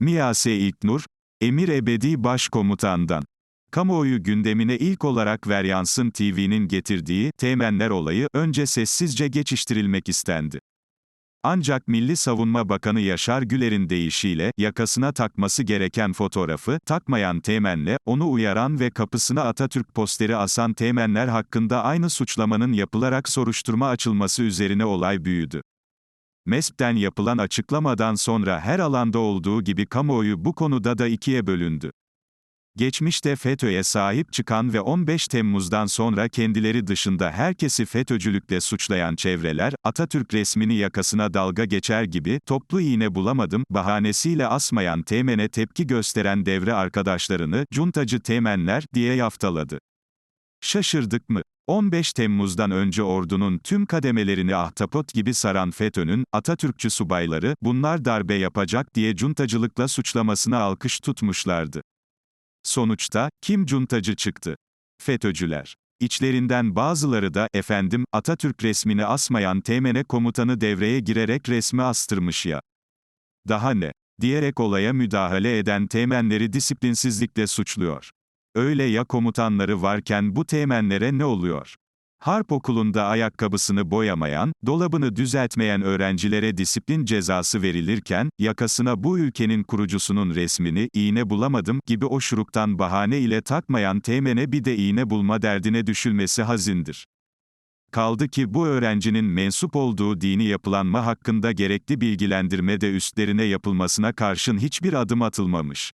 Miyase İlknur, Emir Ebedi Başkomutandan. Kamuoyu gündemine ilk olarak Veryansın TV'nin getirdiği Teğmenler olayı önce sessizce geçiştirilmek istendi. Ancak Milli Savunma Bakanı Yaşar Güler'in deyişiyle yakasına takması gereken fotoğrafı takmayan teğmenle onu uyaran ve kapısına Atatürk posteri asan teğmenler hakkında aynı suçlamanın yapılarak soruşturma açılması üzerine olay büyüdü. MESP'ten yapılan açıklamadan sonra her alanda olduğu gibi kamuoyu bu konuda da ikiye bölündü. Geçmişte FETÖ'ye sahip çıkan ve 15 Temmuz'dan sonra kendileri dışında herkesi FETÖ'cülükle suçlayan çevreler, Atatürk resmini yakasına dalga geçer gibi, toplu iğne bulamadım, bahanesiyle asmayan temene tepki gösteren devre arkadaşlarını, cuntacı temenler, diye yaftaladı. Şaşırdık mı? 15 Temmuz'dan önce ordunun tüm kademelerini ahtapot gibi saran FETÖ'nün, Atatürkçü subayları, bunlar darbe yapacak diye cuntacılıkla suçlamasına alkış tutmuşlardı. Sonuçta, kim cuntacı çıktı? FETÖ'cüler. İçlerinden bazıları da, efendim, Atatürk resmini asmayan Teğmen'e komutanı devreye girerek resmi astırmış ya. Daha ne? Diyerek olaya müdahale eden teğmenleri disiplinsizlikle suçluyor. Öyle ya komutanları varken bu teğmenlere ne oluyor? Harp okulunda ayakkabısını boyamayan, dolabını düzeltmeyen öğrencilere disiplin cezası verilirken, yakasına bu ülkenin kurucusunun resmini, iğne bulamadım, gibi o bahane ile takmayan teğmene bir de iğne bulma derdine düşülmesi hazindir. Kaldı ki bu öğrencinin mensup olduğu dini yapılanma hakkında gerekli bilgilendirme de üstlerine yapılmasına karşın hiçbir adım atılmamış.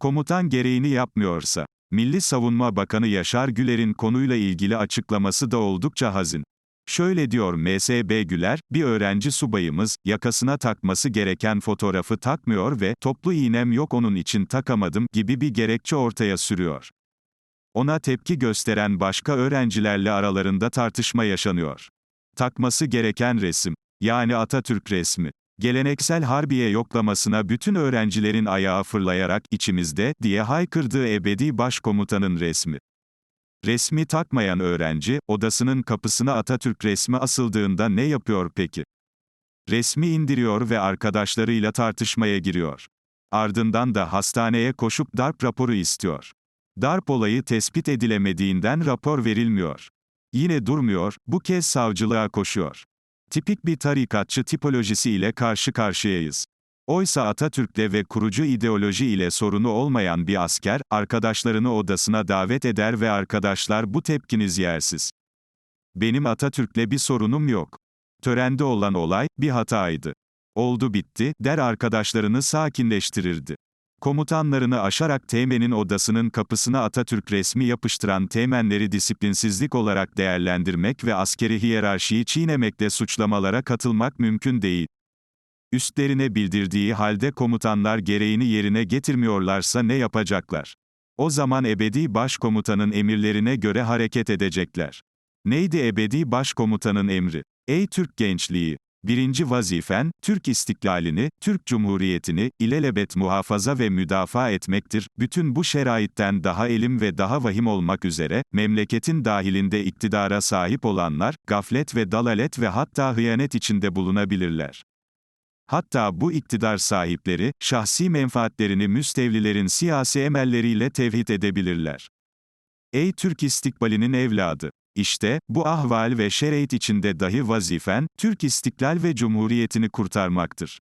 Komutan gereğini yapmıyorsa, Milli Savunma Bakanı Yaşar Güler'in konuyla ilgili açıklaması da oldukça hazin. Şöyle diyor MSB Güler, bir öğrenci subayımız, yakasına takması gereken fotoğrafı takmıyor ve, toplu iğnem yok onun için takamadım, gibi bir gerekçe ortaya sürüyor. Ona tepki gösteren başka öğrencilerle aralarında tartışma yaşanıyor. Takması gereken resim, yani Atatürk resmi. Geleneksel Harbiye yoklamasına bütün öğrencilerin ayağı fırlayarak içimizde diye haykırdığı ebedi başkomutanın resmi. Resmi takmayan öğrenci, odasının kapısına Atatürk resmi asıldığında ne yapıyor peki? Resmi indiriyor ve arkadaşlarıyla tartışmaya giriyor. Ardından da hastaneye koşup darp raporu istiyor. Darp olayı tespit edilemediğinden rapor verilmiyor. Yine durmuyor, bu kez savcılığa koşuyor. Tipik bir tarikatçı tipolojisi ile karşı karşıyayız. Oysa Atatürk'le ve kurucu ideoloji ile sorunu olmayan bir asker, arkadaşlarını odasına davet eder ve arkadaşlar bu tepkiniz yersiz. Benim Atatürk'le bir sorunum yok. Törende olan olay, bir hataydı. Oldu bitti, der arkadaşlarını sakinleştirirdi. Komutanlarını aşarak Teğmen'in odasının kapısına Atatürk resmi yapıştıran Teğmenleri disiplinsizlik olarak değerlendirmek ve askeri hiyerarşiyi çiğnemekle suçlamalara katılmak mümkün değil. Üstlerine bildirdiği halde komutanlar gereğini yerine getirmiyorlarsa ne yapacaklar? O zaman ebedi başkomutanın emirlerine göre hareket edecekler. Neydi ebedi başkomutanın emri? Ey Türk gençliği! Birinci vazifen, Türk istiklalini, Türk Cumhuriyeti'ni, ilelebet muhafaza ve müdafaa etmektir. Bütün bu şeraitten daha elim ve daha vahim olmak üzere, memleketin dahilinde iktidara sahip olanlar, gaflet ve dalalet ve hatta hıyanet içinde bulunabilirler. Hatta bu iktidar sahipleri, şahsi menfaatlerini müstevlilerin siyasi emelleriyle tevhid edebilirler. Ey Türk istikbalinin evladı! İşte, bu ahval ve şereit içinde dahi vazifen, Türk istiklal ve cumhuriyetini kurtarmaktır.